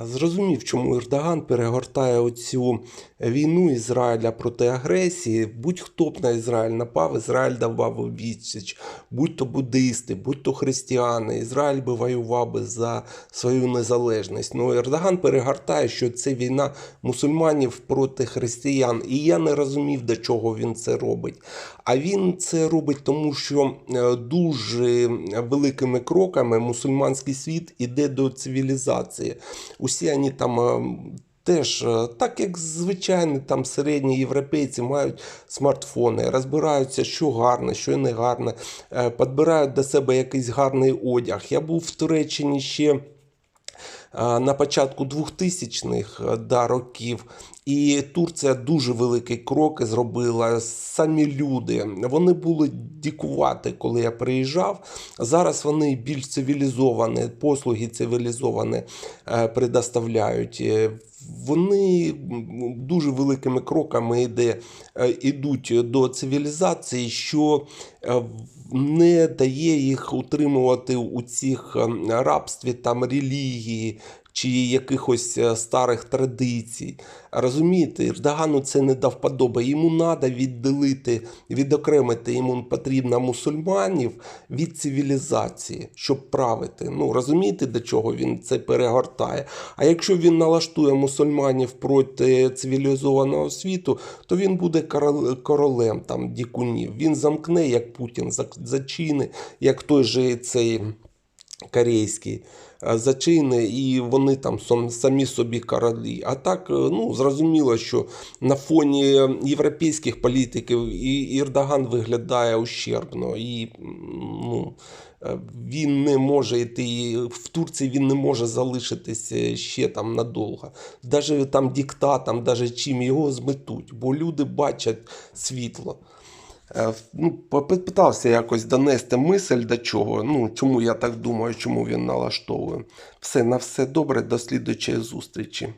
зрозумів, чому Ердоган перегортає оцю війну Ізраїля проти агресії. Будь-хто б на Ізраїль напав, Ізраїль давав відсіч, будь-то буддисти, будь-то християни. Ізраїль би воював би за свою незалежність. Ну Ердоган перегортає, що це війна мусульманів проти християн. І я не розумів, до чого він це робить. А він це робить тому, що е, дуже великими кроками мусульманський світ іде до цивілізації. Усі вони там. е, Теж, е, так як звичайні там середні європейці мають смартфони, розбираються, що гарне, що не гарне, е, підбирають до себе якийсь гарний одяг. Я був в Туреччині ще на початку 2000-х е, да, років. І Турція дуже великий крок зробила. Самі люди вони були дікувати, коли я приїжджав. Зараз вони більш цивілізовані, послуги цивілізовані е, предоставляють. Е, Вони дуже великими кроками йде, ідуть до цивілізації, що не дає їх утримувати у цих е, рабстві там релігії чи якихось е, старих традицій. Розумієте, Ердогану це не до вподоби. Йому треба відділити, відокремити йому потрібно мусульманів від цивілізації, щоб правити. Ну розумієте, до чого він це перегортає? А якщо він налаштує мусульманів проти цивілізованого світу, то він буде королем там дікунів. Він замкне, як Путін, зачини, як той же цей корейський е, зачини, і вони там самі собі королі. А так, е, ну зрозуміло, що на фоні європейських політиків і Ердоган виглядає ущербно. І ну, е, він не може йти в Турції, він не може залишитися ще там надовго. Даже там диктатом, даже чим його зметуть, бо люди бачать світло. Е, Ну, попитався якось донести мисль до чого. Ну, чому я так думаю, чому він налаштовує. Все, на все добре, до слідучої зустрічі.